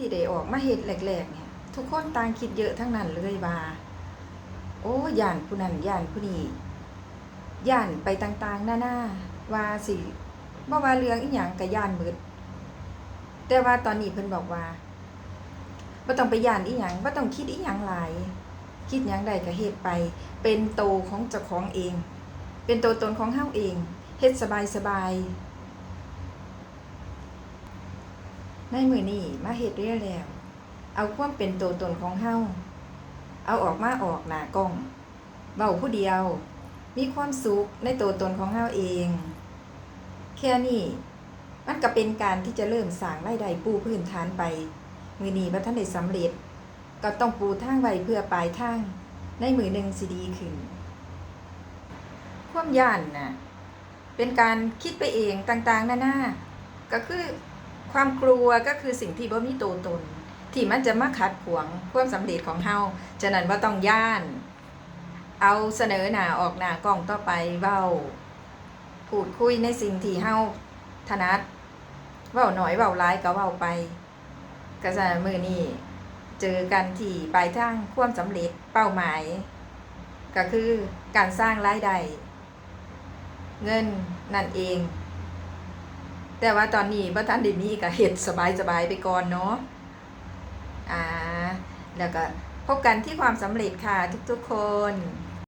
ที่ได้ออกมาเฮ็ดแรกๆเนี่ยทุกคนต่างคิดเยอะทั้งนั้นเลยว่า โอ้ย่านผู้นั้นย่านผู้นี้ย่านไปต่างๆหน้าๆว่าสิบ่ว่าเรื่องอีหยังก็ย่านหมดแต่ว่าตอนนี้เพิ่นบอกว่าบ่ต้องไปย่านอีหยังบ่ต้องคิดอีหยังหลาย คิดหยังใดก็เฮ็ดไป เป็นโตของเจ้าของเอง เป็นตัวตนของเฮาเองเฮ็ดสบายๆ ในมือนี้มาเฮ็ดเรียแล้ว เอาความเป็นตัวตนของเฮาเอาออกมาออกหน้ากล้องเว้าผู้เดียว มีความสุขในตัวตนของเฮาเอง แค่นี้มันก็เป็นการที่จะเริ่มสร้างรายได้ปูพื้นฐานไป มือนี้บ่ทันได้สำเร็จ ก็ต้องปูทางไว้เพื่อปลายทางในมือหนึ่งสิดีขึ้นความย่านน่ะเป็นการคิดไปเองต่างๆนานาก็คือ ความกลัวก็คือสิ่งที่บ่มีตัวตน ที่มันจะมาขัดขวางความสำเร็จของเฮาฉะนั้นว่าต้องย่าน เอาเสนอหน้าออกหน้ากล้องต่อไปเว้าพูดคุยในสิ่งที่เฮาถนัดเว้าหน้อยเว้าหลายก็เว้าไปก็จะมือนี้เจอกันที่ปลายทางความสำเร็จเป้าหมาย ก็คือการสร้างรายได้เงินนั่นเอง แต่ว่าตอนนี้บ่ท่านได้มีก็เห็นสบายๆไปก่อนเนาะอ่าแล้วก็พบกันที่ความสำเร็จค่ะทุกๆคน